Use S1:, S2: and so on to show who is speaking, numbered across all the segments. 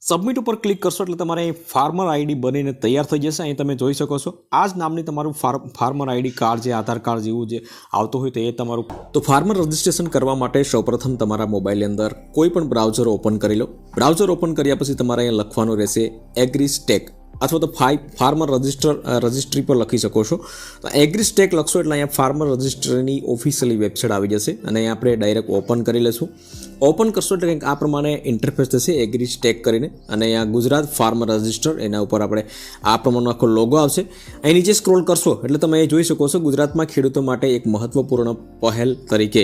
S1: Submit ઉપર click કરશો એટલે તમારે અહીં ફાર્મર આઈડી બનીને તૈયાર થઈ જશે. અહીં તમે જોઈ શકો છો. આ જ નામની તમારું ફાર- ફાર્મર આઈડી કાર્ડ જે આધાર કાર્ડ જેવું જે આવતું હોય તો એ તમારું. તો ફાર્મર રજિસ્ટ્રેશન કરવા માટે સૌપ્રથમ તમારા મોબાઈલની અંદર કોઈ પણ બ્રાઉઝર ઓપન કરી લો. બ્રાઉઝર ઓપન કર્યા પછી તમારે અહીંયા લખવાનું રહેશે એગ્રી સ્ટેક અથવા તો ફાઈ ફાર્મર રજિસ્ટર રજિસ્ટ્રી પર લખી શકો છો. તો એગ્રીસ્ટેક લખશો એટલે અહીંયા ફાર્મર રજિસ્ટ્રીની ઓફિશિયલી વેબસાઇટ આવી જશે અને અહીંયા આપણે ડાયરેક્ટ ઓપન કરી લઈશું ઓપન કરશો એટલે કંઈક આ પ્રમાણે ઇન્ટરફેસ થશે એગ્રીસ્ટેક કરીને. અને અહીંયા ગુજરાત ફાર્મર રજિસ્ટર, એના ઉપર આપણે આ પ્રમાણનો આખો લોગો આવશે. અહીં નીચે સ્ક્રોલ કરશો એટલે તમે એ જોઈ શકો છો ગુજરાતમાં ખેડૂતો માટે એક મહત્વપૂર્ણ પહેલ તરીકે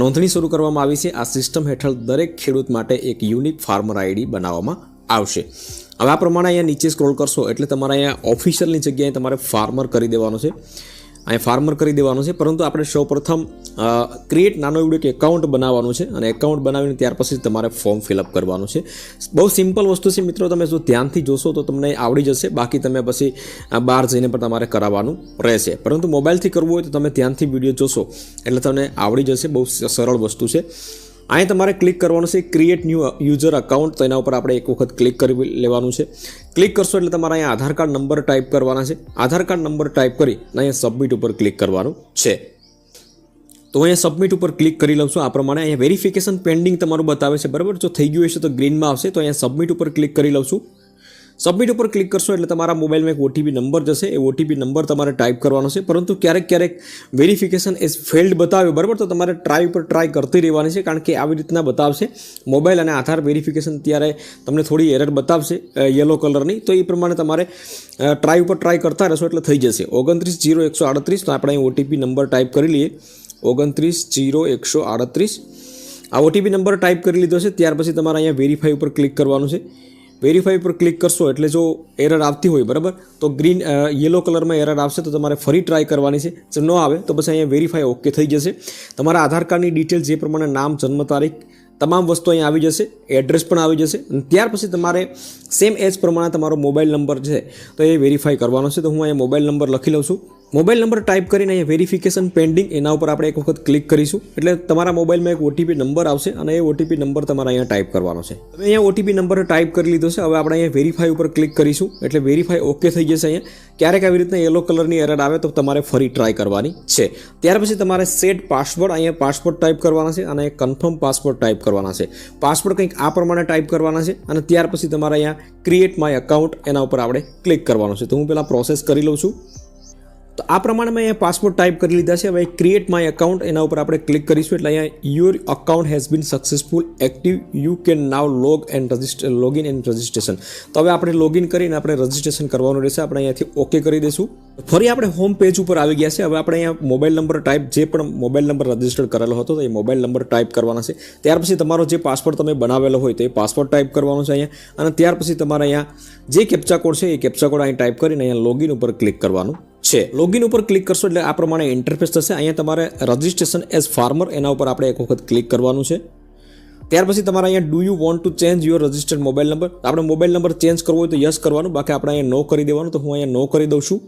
S1: નોંધણી શરૂ કરવામાં આવી છે. આ સિસ્ટમ હેઠળ દરેક ખેડૂત માટે એક યુનિક ફાર્મર આઈડી બનાવવામાં આવશે. હવે આ પ્રમાણે અહીંયા નીચે સ્ક્રોલ કરશો એટલે તમારે અહીંયા ઓફિશિયલની જગ્યાએ તમારે ફાર્મર કરી દેવાનું છે. અહીંયા ફાર્મર કરી દેવાનું છે. પરંતુ આપણે સૌપ્રથમ ક્રિએટ નાનો એવડું એક એકાઉન્ટ બનાવવાનું છે અને એકાઉન્ટ બનાવીને ત્યાર પછી તમારે ફોર્મ ફિલઅપ કરવાનું છે. બહુ સિમ્પલ વસ્તુ છે મિત્રો, તમે જો ધ્યાનથી જોશો તો તમને આવડી જશે. બાકી તમે પછી બહાર જઈને પણ તમારે કરાવવાનું રહેશે. પરંતુ મોબાઈલથી કરવું હોય તો તમે ધ્યાનથી વીડિયો જોશો એટલે તમને આવડી જશે. બહુ સરળ વસ્તુ છે. અહીં તમારે ક્લિક કરવાનું છે ક્રિએટ ન્યૂ યુઝર અકાઉન્ટ તો એના ઉપર આપણે એક વખત ક્લિક કરી લેવાનું છે. ક્લિક કરશો એટલે તમારે અહીંયા આધાર કાર્ડ નંબર ટાઈપ કરવાના છે. આધાર કાર્ડ નંબર ટાઈપ કરી અને અહીંયા સબમિટ ઉપર ક્લિક કરવાનું છે. તો અહીંયા સબમિટ ઉપર ક્લિક કરી લઉં છું. આ પ્રમાણે અહીંયા વેરિફિકેશન પેન્ડિંગ તમારું બતાવે છે. બરાબર? જો થઈ ગયું હશે તો ગ્રીનમાં આવશે. તો અહીંયા સબમિટ ઉપર ક્લિક કરી લઉં છું. સબમિટ ઉપર ક્લિક કરશો એટલે તમારા મોબાઈલમાં એક ઓટીપી નંબર જશે. એ ઓટીપી નંબર તમારે ટાઈપ કરવાનો છે. પરંતુ ક્યારેક ક્યારેક વેરિફિકેશન ઇઝ ફેલ્ડ બતાવ્યો, બરાબર? તો તમારે ટ્રાય ઉપર ટ્રાય કરતી રહેવાની છે, કારણ કે આવી રીતના બતાવશે. મોબાઈલ અને આધાર વેરિફિકેશન ત્યારે તમને થોડી એરર બતાવશે યલો કલરની તો એ પ્રમાણે તમારે ટ્રાય ઉપર ટ્રાય કરતા રહેશો એટલે થઈ જશે. ઓગણત્રીસ જીરો એકસો આડત્રીસ તો આપણે અહીં ઓટીપી નંબર ટાઈપ કરી લઈએ. ઓગણત્રીસ જીરો એકસો આડત્રીસ. આ ઓટીપી નંબર ટાઈપ કરી લીધો છે. ત્યાર પછી તમારે અહીંયા વેરીફાઈ ઉપર ક્લિક કરવાનું છે. વેરીફાઈ પર ક્લિક કરશો એટલે જો એરર આવતી હોય, બરાબર? તો ગ્રીન યલો કલરમાં એરર આવશે, તો તમારે ફરી ટ્રાય કરવાની છે. જો ન આવે, તો પછી અહીંયા વેરીફાઈ ઓકે થઈ જશે. તમારા આધાર કાર્ડની ડિટેલ જે પ્રમાણે નામ, જન્મ તારીખ, તમામ વસ્તુ અહીંયા આવી જશે એડ્રેસ પણ આવી જશે. અને ત્યાર પછી તમારે સેમ એજ પ્રમાણે તમારો મોબાઈલ નંબર છે, તો એ વેરીફાઈ કરવાનો છે. તો હું અહીંયા મોબાઈલ નંબર લખી લઉં છું. મોબાઈલ નંબર ટાઈપ કરીને અહીંયા વેરિફિકેશન પેન્ડિંગ એના ઉપર આપણે એક વખત ક્લિક કરીશું. એટલે તમારા મોબાઈલમાં એક ઓટીપી નંબર આવશે અને એ ઓટીપી નંબર તમારે અહીંયા ટાઈપ કરવાનો છે. હવે અહીંયા ઓટીપી નંબર ટાઈપ કરી લીધો છે. હવે આપણે અહીંયા વેરીફાઈ ઉપર ક્લિક કરીશું. એટલે વેરીફાઈ ઓકે થઈ જશે અહીંયા. ક્યારેક આવી રીતના યલો કલરની એરર આવે તો તમારે ફરી ટ્રાય કરવાની છે. ત્યાર પછી તમારે સેટ પાસવર્ડ અહીંયા પાસવર્ડ ટાઈપ કરવાના છે અને કન્ફર્મ પાસવર્ડ ટાઈપ કરવાના છે. પાસવર્ડ કંઈક આ પ્રમાણે ટાઈપ કરવાના છે અને ત્યાર પછી તમારે અહીંયા ક્રિએટ માય અકાઉન્ટ એના ઉપર આપણે ક્લિક કરવાનું છે. તો હું પહેલાં પ્રોસેસ કરી લઉં છું. તો આ પ્રમાણે મેં અહીંયા પાસપોર્ટ ટાઈપ કરી લીધા છે. હવે ક્રિએટ માય એકાઉન્ટ એના ઉપર આપણે ક્લિક કરીશું. એટલે અહીંયા your account has been successful active you can now log and register login and registration તો હવે આપણે લોગિન કરીને આપણે રજિસ્ટ્રેશન કરવાનું રહેશે. આપણે અહીંયાથી ઓકે કરી દઈશું. ફરી આપણે હોમ પેજ ઉપર આવી ગયા છે. હવે આપણે અહીંયા મોબાઈલ નંબર ટાઈપ જે પણ મોબાઈલ નંબર રજિસ્ટર કરેલો હતો, તો એ મોબાઈલ નંબર ટાઈપ કરવાના છે. ત્યાર પછી તમારો જે પાસપોર્ટ તમે બનાવેલો હોય, તો એ પાસપોર્ટ ટાઈપ કરવાનો છે અહીંયા. અને ત્યાર પછી તમારે અહીંયા જે કેપ્ચા કોડ છે, એ કેપ્ચા કોડ અહીં ટાઈપ કરીને અહીંયા લોગિન ઉપર ક્લિક કરવાનું. છે. લોગિન ઉપર ક્લિક કરશો એટલે આ પ્રમાણે ઇન્ટરફેસ થશે. અહીંયા તમારે રજિસ્ટ્રેશન એઝ ફાર્મર એના ઉપર આપણે એક વખત ક્લિક કરવાનું છે. ત્યાર પછી તમારે અહીંયા do you want to change your registered mobile number આપણે મોબાઈલ નંબર ચેન્જ કરવો હોય તો યસ કરવાનું. બાકી આપણે અહીંયા નો કરી દેવાનું. તો હું અહીંયા નો કરી દઉં છું.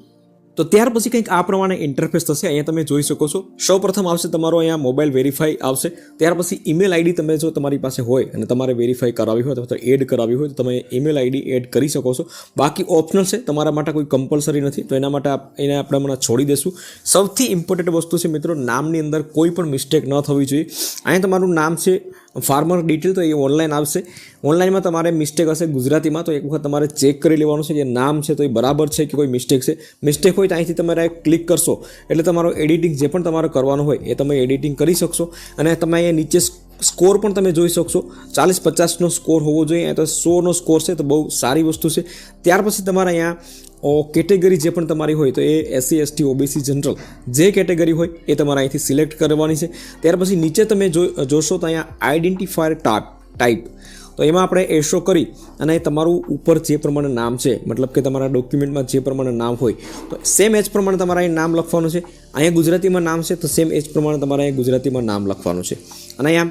S1: તો ત્યાર પછી કંઈક આ પ્રમાણે ઇન્ટરફેસ થશે. અહીંયા તમે જોઈ શકો છો. સૌ પ્રથમ આવશે તમારો અહીંયા મોબાઈલ વેરીફાઈ આવશે. ત્યાર પછી ઈમેલ આઈડી તમે જો તમારી પાસે હોય અને તમારે વેરીફાઈ કરાવી હોય અથવા એડ કરાવી હોય તો તમે ઈમેલ આઈડી એડ કરી શકો છો. બાકી ઓપ્શનલ છે, તમારા માટે કોઈ કમ્પલસરી નથી. તો એના માટે એને આપણે હમણાં છોડી દઈશું સૌથી ઇમ્પોર્ટન્ટ વસ્તુ છે મિત્રો, નામની અંદર કોઈ પણ મિસ્ટેક ન થવી જોઈએ. અહીંયા તમારું નામ છે ફાર્મર ડિટેલ તો એ ઓનલાઈન આવશે. ઓનલાઈનમાં તમારે મિસ્ટેક હશે ગુજરાતીમાં, તો એક વખત તમારે ચેક કરી લેવાનું છે જે નામ છે તો એ બરાબર છે કે કોઈ મિસ્ટેક છે. મિસ્ટેક હોય તો અહીંથી તમારે ક્લિક કરશો. એટલે તમારો એડિટિંગ જે પણ તમારે કરવાનું હોય, એ તમે એડિટિંગ કરી શકશો. અને તમે અહીંયા નીચે સ્કોર પણ તમે જોઈ શકશો. ચાલીસ પચાસનો સ્કોર હોવો જોઈએ, અહીંયા તો સોનો સ્કોર છે, તો બહુ સારી વસ્તુ છે. ત્યાર પછી તમારે અહીંયા કેટેગરી જે પણ તમારી હોય તો એ એસસી એસટી ઓબીસી જનરલ જે કેટેગરી હોય એ તમારે અહીંથી સિલેક્ટ કરવાની છે. ત્યાર પછી નીચે તમે જોશો તો અહીંયા આઈડેન્ટિફાયર ટાપ ટાઈપ તો એમાં આપણે એશો કરી અને તમારું ઉપર જે પ્રમાણે નામ છે, મતલબ કે તમારા ડોક્યુમેન્ટમાં જે પ્રમાણે નામ હોય, તો સેમ એજ પ્રમાણે તમારે અહીં નામ લખવાનું છે. અહીંયા ગુજરાતીમાં નામ છે તો સેમ એજ પ્રમાણે તમારે અહીંયા ગુજરાતીમાં નામ લખવાનું છે. અને અહીંયા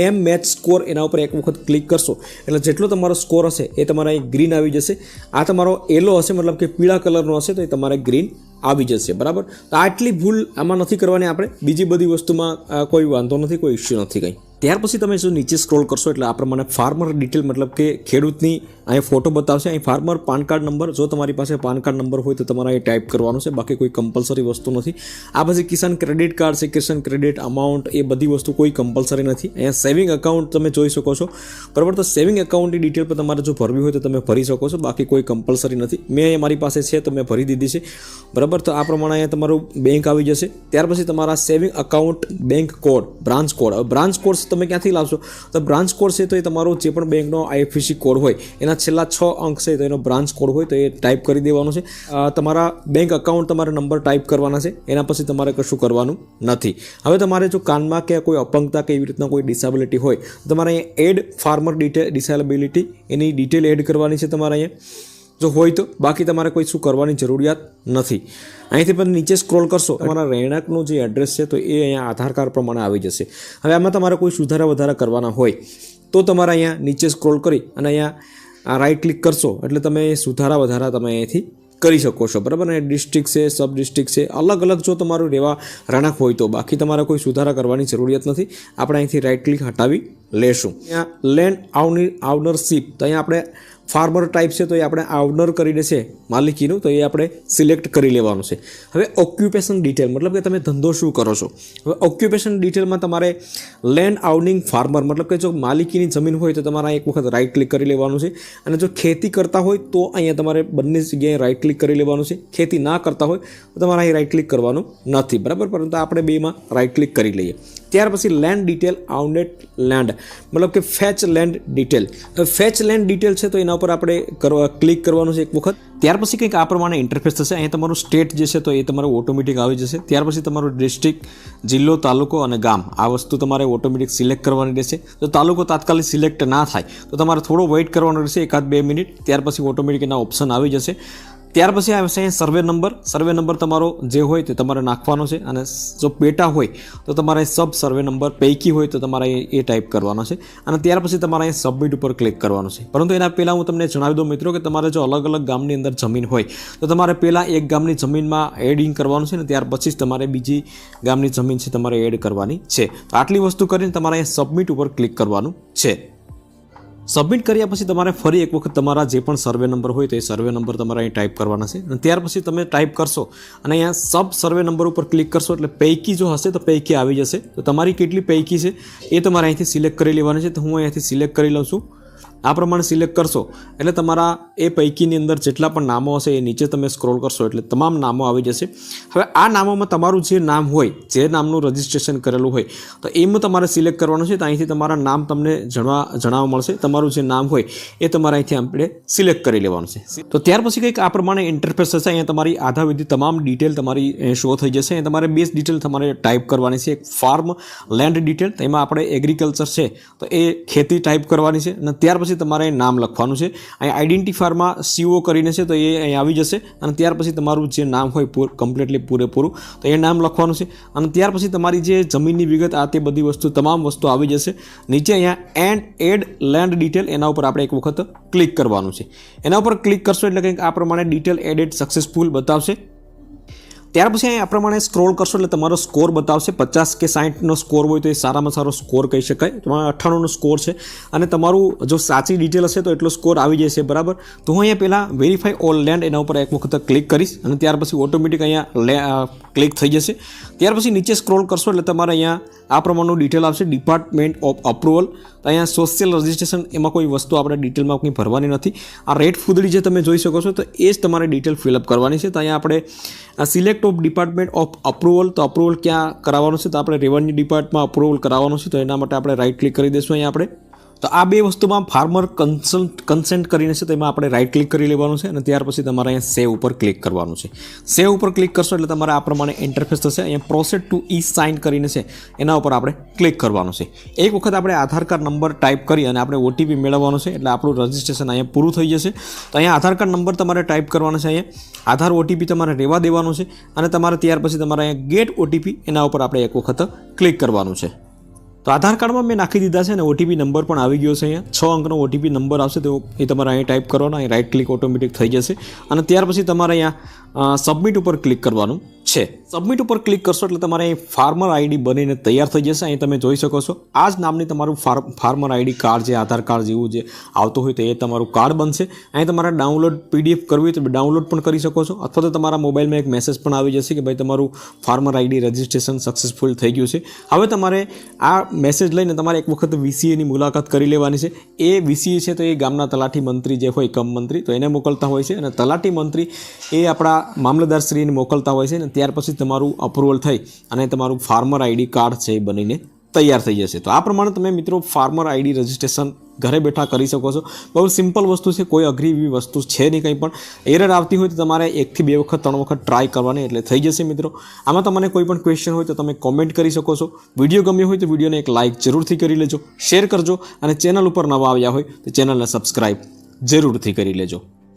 S1: નેમ મેચ સ્કોર એના ઉપર એક વખત ક્લિક કરશો. એટલે જેટલો તમારો સ્કોર હશે એ તમારા અહીં ગ્રીન આવી જશે. આ તમારો યેલો હશે, મતલબ કે પીળા કલરનો હશે, તો એ તમારે ગ્રીન આવી જશે. બરાબર? તો આટલી ભૂલ આમાં નથી કરવાની આપણે. બીજી બધી વસ્તુમાં કોઈ વાંધો નથી, કોઈ ઇસ્યુ નથી કંઈ. ત્યાર પછી તમે જો નીચે સ્ક્રોલ કરશો, એટલે આ પ્રમાણે ફાર્મર ડિટેલ મતલબ કે ખેડૂતની અહીં ફોટો બતાવશે. અહીં ફાર્મર પાન કાર્ડ નંબર જો તમારી પાસે પાન કાર્ડ નંબર હોય તો તમારે અહીં ટાઈપ કરવાનો છે. બાકી કોઈ કમ્પલસરી વસ્તુ નથી. આ પછી કિસાન ક્રેડિટ કાર્ડ છે, કિસાન ક્રેડિટ અમાઉન્ટ એ બધી વસ્તુ કોઈ કમ્પલસરી નથી. અહીંયા સેવિંગ એકાઉન્ટ તમે જોઈ શકો છો. બરાબર, તો સેવિંગ એકાઉન્ટની ડિટેલ પર તમારે જો ભરવી હોય તો તમે ભરી શકો છો. બાકી કોઈ કમ્પલસરી નથી. મેં અહીંયા મારી પાસે છે તો મેં ભરી દીધી છે. બરાબર, તો આ પ્રમાણે અહીંયા તમારું બેંક આવી જશે. ત્યાર પછી તમારા saving account bank code branch code branch code તમે ક્યાંથી લાવશો? તો બ્રાન્ચ કોડ છે તો એ તમારો જે પણ બેંકનો આઈએફએસસી કોડ હોય, એના છેલ્લા છ અંક છે, તો એનો બ્રાન્ચ કોડ હોય તો એ ટાઈપ કરી દેવાનો છે. તમારા બેંક અકાઉન્ટ તમારે નંબર ટાઈપ કરવાના છે, એના પછી તમારે કશું કરવાનું નથી. હવે તમારે જો કાનમાં કે કોઈ અપંગતા કે એવી રીતના કોઈ ડિસેબિલિટી હોય તમારે અહીંયા એડ ફાર્મર ડિટેલ ડિસેબિલિટી એની ડિટેલ એડ કરવાની છે તમારે અહીંયા. જો હોય તો, બાકી તમારે કોઈ શું કરવાની જરૂરિયાત નથી. અહીંથી પણ નીચે સ્ક્રોલ કરશો, તમારા રહેણાંકનું જે એડ્રેસ છે, તો એ અહીંયા આધાર કાર્ડ પ્રમાણે આવી જશે. હવે આમાં તમારે કોઈ સુધારા વધારા કરવાના હોય, તો તમારે અહીંયા નીચે સ્ક્રોલ કરી અને અહીંયા રાઈટ ક્લિક કરશો એટલે તમે સુધારા વધારા તમે અહીંથી કરી શકો છો. બરાબર? ને ડિસ્ટ્રિક્ટ છે સબ ડિસ્ટ્રિક્ટ છે, અલગ અલગ જો તમારું રહેવા રહેણાંક હોય તો બાકી તમારે કોઈ સુધારા કરવાની જરૂરિયાત નથી. આપણે અહીંથી રાઈટ ક્લિક હટાવી લેશું. અહીંયા લેન્ડ આવની આવનરશીપ તો અહીંયા આપણે ફાર્મર ટાઈપ છે, તો એ આપણે આવનર કરીને છે, માલિકીનું, તો એ આપણે સિલેક્ટ કરી લેવાનું છે. હવે ઓક્યુપેશન ડિટેલ મતલબ કે તમે ધંધો શું કરો છો? હવે ઓક્યુપેશન ડિટેલમાં તમારે લેન્ડ આઉનિંગ ફાર્મર મતલબ કે જો માલિકીની જમીન હોય તો તમારે એક વખત રાઇટ ક્લિક કરી લેવાનું છે. અને જો ખેતી કરતા હોય તો અહીંયા તમારે બંને જગ્યાએ રાઇટ ક્લિક કરી લેવાનું છે. ખેતી ના કરતા હોય તો તમારે અહીં રાઇટ ક્લિક કરવાનું નથી. બરાબર? પરંતુ આપણે બેમાં રાઇટ ક્લિક કરી લઈએ. ત્યાર પછી લેન્ડ ડિટેલ આઉન્ડેટ લેન્ડ મતલબ કે fetch land detail fetch land detail છે તો એના ઉપર આપણે કરવા ક્લિક કરવાનું છે એક વખત. ત્યાર પછી કંઈક આ પ્રમાણે ઇન્ટરફેસ થશે. અહીંયા તમારું સ્ટેટ જે છે તો એ તમારું ઓટોમેટિક આવી જશે. ત્યાર પછી તમારું ડિસ્ટ્રિક્ટ જિલ્લો, તાલુકો અને ગામ. આ વસ્તુ તમારે ઓટોમેટિક સિલેક્ટ કરવાની રહેશે. તો તાલુકો તાત્કાલિક સિલેક્ટ ના થાય, તો તમારે થોડો વેઇટ કરવાનો રહેશે એકાદ બે મિનિટ. ત્યાર પછી ઓટોમેટિક એના ઓપ્શન આવી જશે. ત્યાર પછી આવશે સર્વે નંબર સર્વે નંબર તમારો જે હોય તે તમારે નાખવાનો છે અને જો પેટા હોય તો તમારે સબ સર્વે નંબર પૈકી હોય તો તમારે એ ટાઈપ કરવાનો છે. અને ત્યાર પછી તમારે અહીં સબમિટ ઉપર ક્લિક કરવાનું છે. પરંતુ એના પહેલાં હું તમને જણાવી દઉં મિત્રો કે તમારે જો અલગ અલગ ગામની અંદર જમીન હોય તો તમારે પહેલાં એક ગામની જમીનમાં એડિંગ કરવાનું છે ને ત્યાર પછી જ તમારે બીજી ગામની જમીન છે તમારે એડ કરવાની છે. તો આટલી વસ્તુ કરીને તમારે અહીં સબમિટ ઉપર ક્લિક કરવાનું છે. સબમિટ કર્યા પછી તમારે ફરી એક વખત તમારા જે પણ સર્વે નંબર હોય તો એ સર્વે નંબર તમારે અહીં ટાઈપ કરવાના છે. અને ત્યાર પછી તમે ટાઈપ કરશો અને અહીંયા સબ સર્વે નંબર ઉપર ક્લિક કરશો એટલે પૈકી જો હશે તો પૈકી આવી જશે. તો તમારી કેટલી પૈકી છે એ તમારે અહીંથી સિલેક્ટ કરી લેવાની છે. તો હું અહીંયાથી સિલેક્ટ કરી લઉં છું. આ પ્રમાણે સિલેક્ટ કરશો. એટલે તમારા એ પૈકીની અંદર જેટલા પણ નામો હશે એ નીચે તમે સ્ક્રોલ કરશો એટલે તમામ નામો આવી જશે. હવે આ નામોમાં તમારું જે નામ હોય, જે નામનું રજિસ્ટ્રેશન કરેલું હોય, તો એમાં તમારે સિલેક્ટ કરવાનું છે. તો અહીંથી તમારા નામ તમને જણવા, જણાવવા મળશે. તમારું જે નામ હોય એ તમારે અહીંથી આપણે સિલેક્ટ કરી લેવાનું છે. તો ત્યાર પછી કંઈક આ પ્રમાણે ઇન્ટરફેસ થશે અહીંયા તમારી આધા વિધિ તમામ ડિટેલ તમારી શો થઈ જશે. અહીંયા તમારે બેઝ ડિટેલ તમારે ટાઈપ કરવાની છે. એક ફાર્મ લેન્ડ ડિટેલ તેમાં આપણે એગ્રીકલ્ચર છે. તો એ ખેતી ટાઈપ કરવાની છે. અને ત્યાર પછી તમારે નામ લખવાનું છે. અહીં આઈડેન્ટિફાયરમાં સીઓ કરીને છે તો એ અહીં આવી જશે. અને ત્યાર પછી તમારું જે નામ હોય પૂર કમ્પ્લીટલી પૂરેપૂરું, તો એ નામ લખવાનું છે. અને ત્યાર પછી તમારી જે જમીનની વિગત, આ તે બધી વસ્તુ, તમામ વસ્તુ આવી જશે. નીચે અહીંયા એન્ડ એડ લેન્ડ ડિટેલ એના ઉપર આપણે એક વખત ક્લિક કરવાનું છે. એના ઉપર ક્લિક કરશો એટલે કંઈક આ પ્રમાણે ડિટેલ એડેડ સક્સેસફુલ બતાવશે. ત્યાર પછી અહીં આ પ્રમાણે સ્ક્રોલ કરશો એટલે તમારો સ્કોર બતાવશે. પચાસ કે સાઠનો સ્કોર હોય તો એ સારામાં સારો સ્કોર કહી શકાય. તમારો અઠ્ઠાણુંનો સ્કોર છે. અને તમારું જો સાચી ડિટેલ હશે તો એટલો સ્કોર આવી જશે, બરાબર? તો હું અહીંયા પહેલાં વેરીફાઈ ઓલ લેન્ડ એના ઉપર એક વખત ક્લિક કરીશ અને ત્યાર પછી ઓટોમેટિક અહીંયા ક્લિક થઈ જશે. ત્યાર પછી નીચે સ્ક્રોલ કરશો એટલે તમારે અહીંયા આ પ્રમાણનું ડિટેલ આવશે. ડિપાર્ટમેન્ટ ઓફ અપ્રુવલ અહીંયા સોશિયલ રજિસ્ટ્રેશન એમાં કોઈ વસ્તુ આપણે ડિટેલમાં કંઈ ભરવાની નથી. આ રેટ ફૂદડી જે તમે જોઈ શકો છો તો એ જ તમારે ડિટેલ ફિલઅપ કરવાની છે. તો અહીંયા આપણે select of department of approval તો અપ્રુવલ ક્યાં કરાવવાનું છે? તો આપણે રેવન્યુ ડિપાર્ટમાં અપ્રુવલ કરાવવાનું છે, તો એના માટે આપણે રાઇટ ક્લિક કરી દઈશું અહીંયા આપણે. તો આ બે વસ્તુમાં ફાર્મર કન્સલ્ટ કન્સેન્ટ કરીને છે તેમાં આપણે રાઇટ ક્લિક કરી લેવાનું છે અને ત્યાર પછી તમારે અહીંયા સેવ ઉપર ક્લિક કરવાનું છે. સેવ ઉપર ક્લિક કરશો એટલે તમારે આ પ્રમાણે ઇન્ટરફેસ થશે. અહીંયા પ્રોસેડ ટુ ઈ સાઇન કરીને છે, એના ઉપર આપણે ક્લિક કરવાનું છે. એક વખત આપણે આધાર કાર્ડ નંબર ટાઈપ કરી અને આપણે ઓટીપી મેળવવાનો છે, એટલે આપણું રજિસ્ટ્રેશન અહીંયા પૂરું થઈ જશે. તો અહીંયા આધાર કાર્ડ નંબર તમારે ટાઈપ કરવાનો છે અહીંયા. આધાર ઓટીપી તમારે રહેવા દેવાનું છે અને તમારે ત્યાર પછી તમારે અહીંયા ગેટ ઓટીપી એના ઉપર આપણે એક વખત ક્લિક કરવાનું છે. તો આધાર કાર્ડમાં મેં નાખી દીધા છે અને ઓટીપી નંબર પણ આવી ગયો છે અહીંયા. છ અંકનો ઓટીપી નંબર આવશે, તો એ તમારે અહીં ટાઈપ કરવાનો, અહીં રાઇટ ક્લિક ઓટોમેટિક થઈ જશે. અને ત્યાર પછી તમારે અહીંયા સબમિટ ઉપર ક્લિક કરવાનું છે. સબમિટ ઉપર ક્લિક કરશો એટલે તમારે અહીં ફાર્મર આઈડી બનીને તૈયાર થઈ જશે. અહીં તમે જોઈ શકો છો, આ જ નામની તમારું ફાર ફાર્મર આઈડી કાર્ડ જે આધાર કાર્ડ જેવું જે આવતું હોય તો એ તમારું કાર્ડ બનશે. અહીં તમારે ડાઉનલોડ પીડીએફ કરવી હોય તો ડાઉનલોડ પણ કરી શકો છો. અથવા તો તમારા મોબાઈલમાં એક મેસેજ પણ આવી જશે કે ભાઈ તમારું ફાર્મર આઈડી રજિસ્ટ્રેશન સક્સેસફુલ થઈ ગયું છે. હવે તમારે આ મેસેજ લઈને તમારે એક વખત વીસીએની મુલાકાત કરી લેવાની છે. એ વીસીએ છે તો એ ગામના તલાટી મંત્રી જે હોય, કમ મંત્રી, તો એને મોકલતા હોય છે અને તલાટી મંત્રી એ આપણા મામલતદારશ્રીને મોકલતા હોય છે અને ત્યાર પછી તમારું અપ્રુવલ થઈ અને તમારું ફાર્મર આઈડી કાર્ડ છે એ બનીને તૈયાર થઈ જશે. તો આ પ્રમાણે તમે મિત્રો ફાર્મર આઈડી રજિસ્ટ્રેશન ઘરે બેઠા કરી શકો છો. બહુ સિમ્પલ વસ્તુ છે, કોઈ અઘરી એવી વસ્તુ છે નહીં કંઈ પણ. એરર આવતી હોય તો તમારે એકથી બે વખત, ત્રણ વખત ટ્રાય કરવાની એટલે થઈ જશે મિત્રો. આમાં તમને કોઈ પણ ક્વેશ્ચન હોય તો તમે કોમેન્ટ કરી શકો છો. વીડિયો ગમ્યો હોય તો વિડીયોને એક લાઇક જરૂરથી કરી લેજો શેર કરજો અને ચેનલ ઉપર નવા આવ્યા હોય તો ચેનલને સબસ્ક્રાઈબ જરૂરથી કરી લેજો.